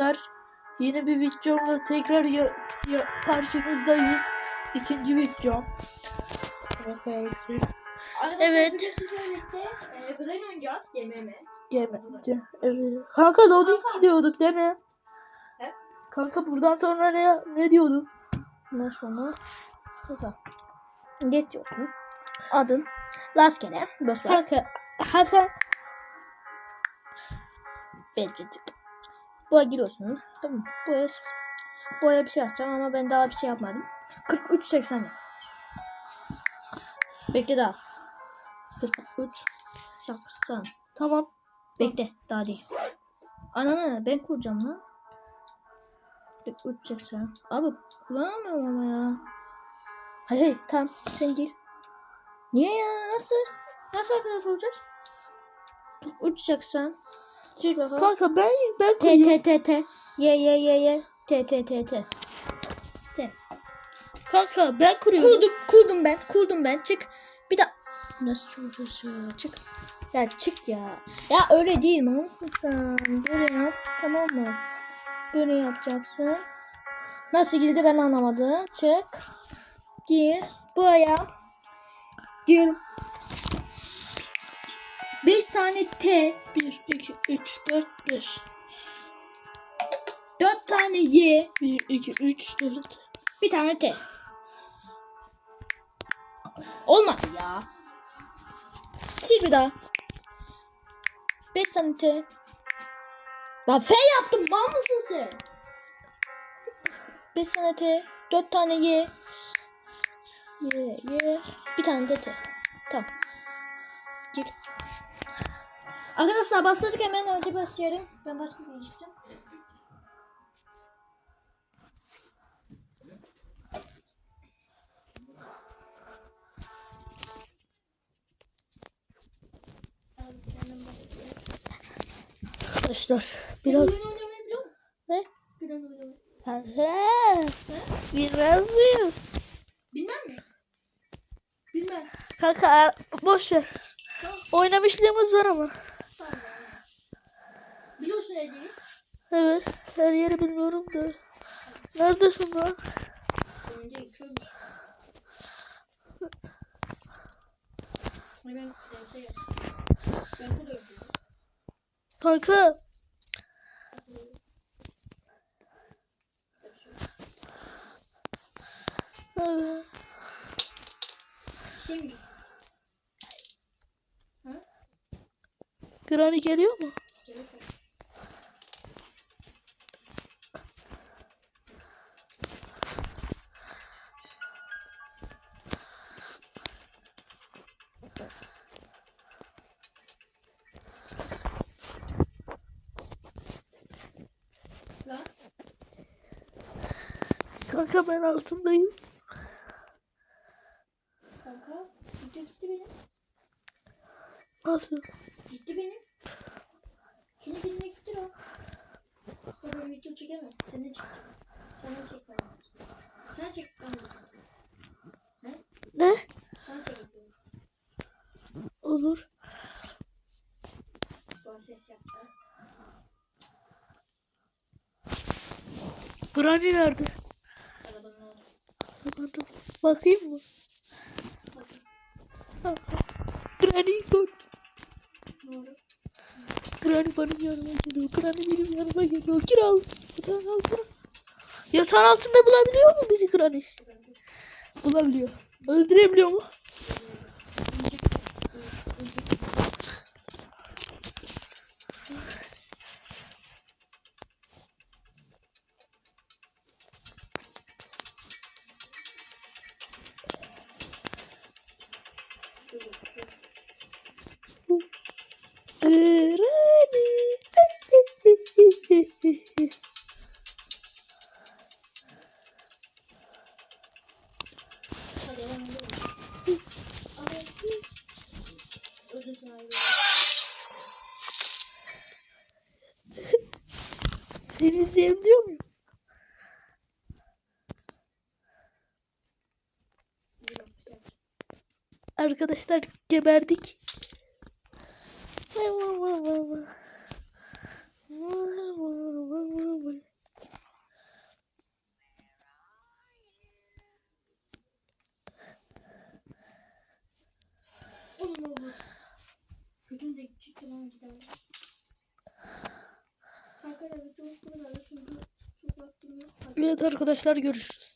arkadaşlar. Yeni bir videomla tekrar ya, ya karşınızdayız. İkinci videom. Evet. E, Brain oynayacağız. Evet. Kanka loading gidiyorduk değil mi? He? Kanka buradan sonra ne ne diyorduk? Ondan sonra şurada. Geçiyorsun. Adın. Rastgele. Boş ver. Kanka Hasan Bence. Buraya giriyorsun. Tamam? Buraya, buraya bir şey atacağım ama ben daha bir şey yapmadım. 43.80. Bekle daha. 43 80. tamam. Bekle daha değil. Ananı ben kuracağım lan. 43 80. Abi kullanamıyorum ama ya. Hayır tamam sen gir. Niye ya nasıl? Nasıl arkadaş olacağız? 43 80. Çık bakalım. Kanka ben ben T koyuyorum. T T T. Ye ye ye ye. T T T T. T. Kanka ben kuruyorum. Kurdum, kurdum ben. Kurdum ben. Çık. Bir daha. Nasıl çocuğuz ya? Çık. Ya çık ya. Ya öyle değil mi? Sen? Böyle yap. Tamam mı? Böyle yapacaksın. Nasıl girdi ben anlamadım. Çık. Gir. Buraya. Gir. 5 tane T. 1, 2, 3, 4, 5. 4 tane Y. 1, 2, 3, 4. Bir tane T. Olmadı ya. Sil bir daha. 5 tane T. Lan F yaptım. Mal mısın sen? 5 tane T. 4 tane Y. Y, Y. Bir tane de T. Tamam. Gir. Arkadaşlar başladık hemen hadi başlayalım. Ben başka bir geçeceğim. Arkadaşlar biraz ne? Bilmez miyiz? Bilmem mi? Bilmem. Kanka boş ver. Oynamışlığımız var ama. Evet her yeri bilmiyorum da. Neredesin lan? Kanka Evet. Şey mi? Granny geliyor mu? Kanka ben altındayım. kanka video gitti benim. Nasıl? Gitti benim. Kendi kendine gitti lan. Ya ben video çekemem. Sen de çek. Sen de çek bana. Sen çek bana. Ne? Ne? Sen çek. Olur. Son ses yapsa. Granny nerede? Bakayım mı? Granny oldu? Granny benim yanıma geliyor. Granny benim yanıma geliyor. Gir al. Yatağın altına. Yatağın altında bulabiliyor mu bizi Granny? Bulabiliyor. Öldürebiliyor mu? Granny. Seni izleyebiliyor muyum? Arkadaşlar geberdik. Evet arkadaşlar görüşürüz.